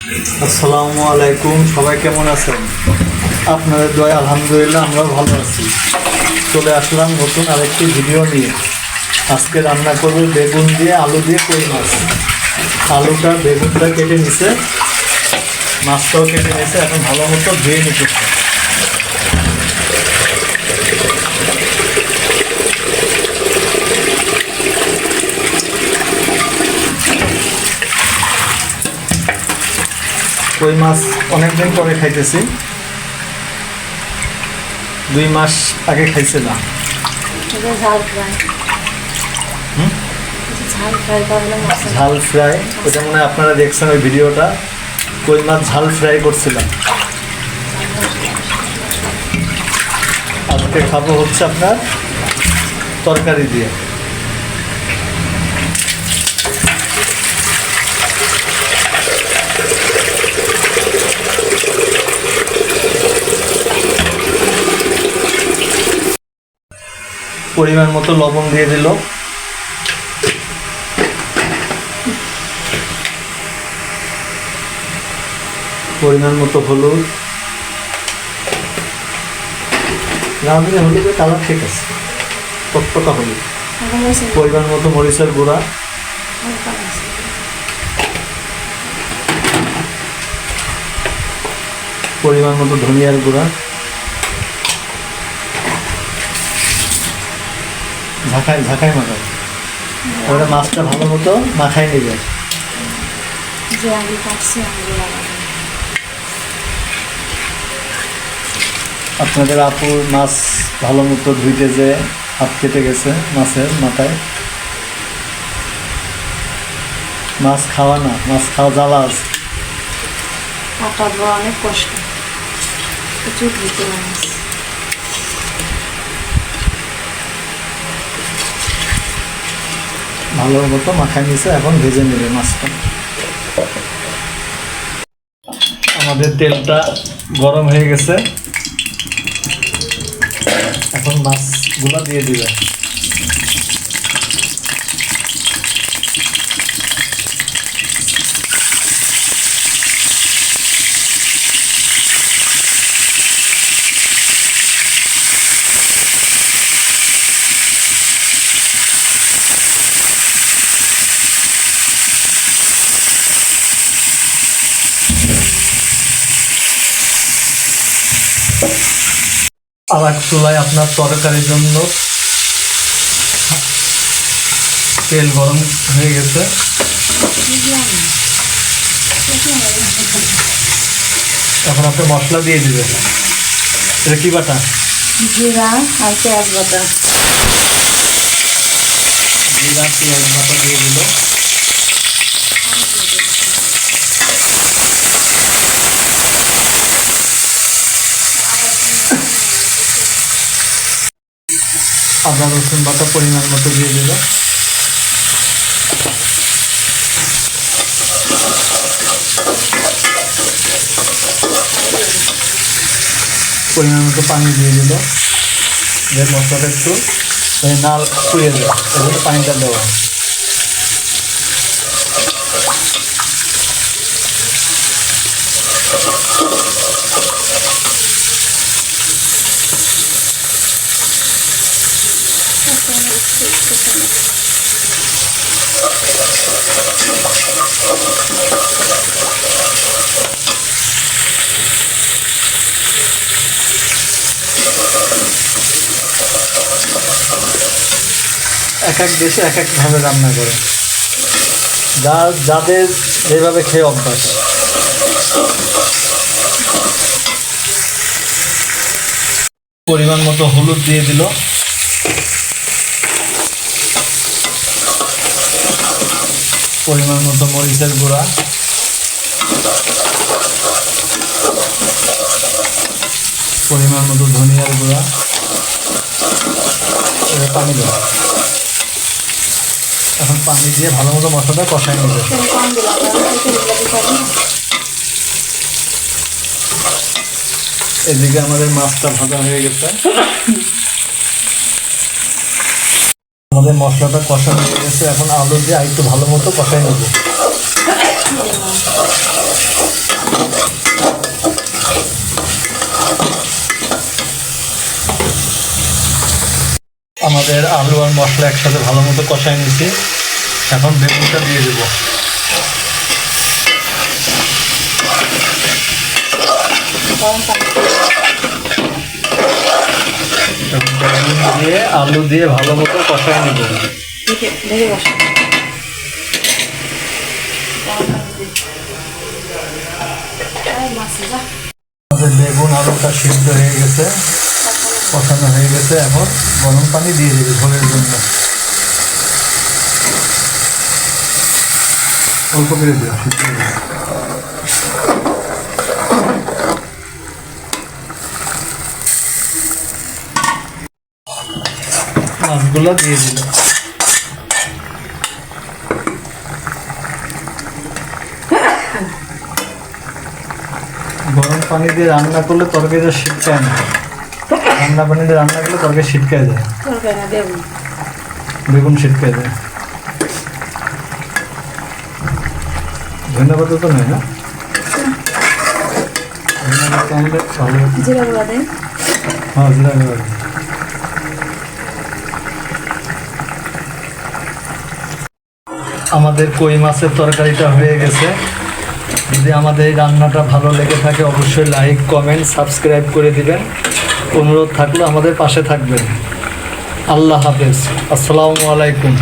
আসসালামু আলাইকুম, সবাই কেমন আছেন? আপনাদের দয় আলহামদুলিল্লাহ আমরা ভালো আছি। চলে আসলাম নতুন আরেকটি ভিডিও নিয়ে। আজকে রান্না করব বেগুন দিয়ে আলু দিয়ে কই মাছ। আলুটা বেগুনটা কেটে নিছে, মাছটাও কেটে নিছে, এখন ভালো মতো ধুয়ে নিতে কই মাছ অনেকদিন পরে খাইতেছি। দুই মাস আগে খাইছে না ঝাল ফ্রাই। হুম? ঝাল ফ্রাই করলে মশলা ঝাল ফ্রাই ওটা মনে হয় আপনারা দেখছেন ওই ভিডিওটা। কই মাছ ঝাল ফ্রাই করছিলাম। আজকে খাব হচ্ছে আপনার তরকারি দিয়ে। পরিমাণ মতো লবণ দিয়ে দিল। পরিমাণ মতো হলুদ। রাঁধুনি হলুদের কালার ঠিক আছে। টকটকা হলুদ। পরিমাণ মতো মরিচের গুঁড়া। পরিমাণ মতো ধনিয়ার গুঁড়া। ঝাঁকায় ঝাঁকায় মাখায় ওরা মাছটা ভালো মতো মাখায় নেবে। যে আগে কাটছি আগে লাগাবো। আপনাদের আপুর মাছ ভালো মতো ধুইতে যে হাত কেটে গেছে মাছের মাথায়। মাছ খাওয়া না মাছ খাওয়া জ্বালা আছে। কাটা অনেক কষ্ট। প্রচুর দিতে মাছ। ভালো মতো মাখায় নিয়েছে এখন ভেজে নেবে মাছটা। আমাদের তেলটা গরম হয়ে গেছে। এখন মাছগুলো দিয়ে দিবে। আর এক চুলায় আপনার তরকারির জন্য তেল গরম হয়ে গেছে। এখন আপনি মশলা দিয়ে দিবেন। এটা কি বাটা? জিরা আর পেঁয়াজ বাটা। জিরা পেঁয়াজ বাটা দিয়ে দিল আদা, রসুন বাটা পরিমাণ মতো দিয়ে দেবে। পরিমাণ মতো পানি দিয়ে দিল যে মশলাটা একটু মানে নাল পুড়িয়ে দেওয়া পানিটা দেওয়া এক এক দেশে এক একভাবে রান্না করে। যা, যাদের যেভাবে খেয়ে অভ্যাস। পরিমাণ মতো হলুদ দিয়ে দিল। পরিমাণ মতো মরিচের গুঁড়া। পরিমাণ মতো ধনিয়ার গুঁড়া। পানি দেওয়া এখন পানি দিয়ে ভালো মতো মশলাটা কষাই নেবে। এদিকে আমাদের মাছটা ভাজা হয়ে গেছে। আমাদের মশলাটা কষা হয়ে গেছে। এখন আলু দিয়ে আরেকটু ভালো মতো কষাই নেব। আমাদের আলু আর মশলা একসাথে ভালো মতো কষাই নিয়েছি। এখন বেগুনটা দিয়ে দেবো। গরম পানি এখন বেগুন দিয়ে আলু দিয়ে ভালো মতো কষাই নেব। আমাদের বেগুন আলুটা সিদ্ধ হয়ে গেছে কষানো হয়ে গেছে এখন গরম পানি দিয়ে দেবে ঝোলের জন্য। অল্প করে দিও সিদ্ধ হয়ে যাবে। মাছগুলো দিয়ে দিল। গরম পানি দিয়ে রান্না করলে তরকারিটা শীতকায় না। ঠান্ডা পানি দিয়ে রান্না করলে তরকারি শীতকায় যায়। বেগুন। শীতকায় যায়। ধন্যবাদ তো নয় না? ধন্যবাদ ভালো জিরা গুঁড়া দেন হ্যাঁ জিরা গুঁড়া আমাদের কই মাছের তরকারিটা হয়ে গেছে। যদি আমাদের এই রান্নাটা ভালো লেগে থাকে, অবশ্যই লাইক কমেন্ট সাবস্ক্রাইব করে দিবেন। অনুরোধ থাকলে আমাদের পাশে থাকবেন। আল্লাহ হাফেজ। আসসালামু আলাইকুম।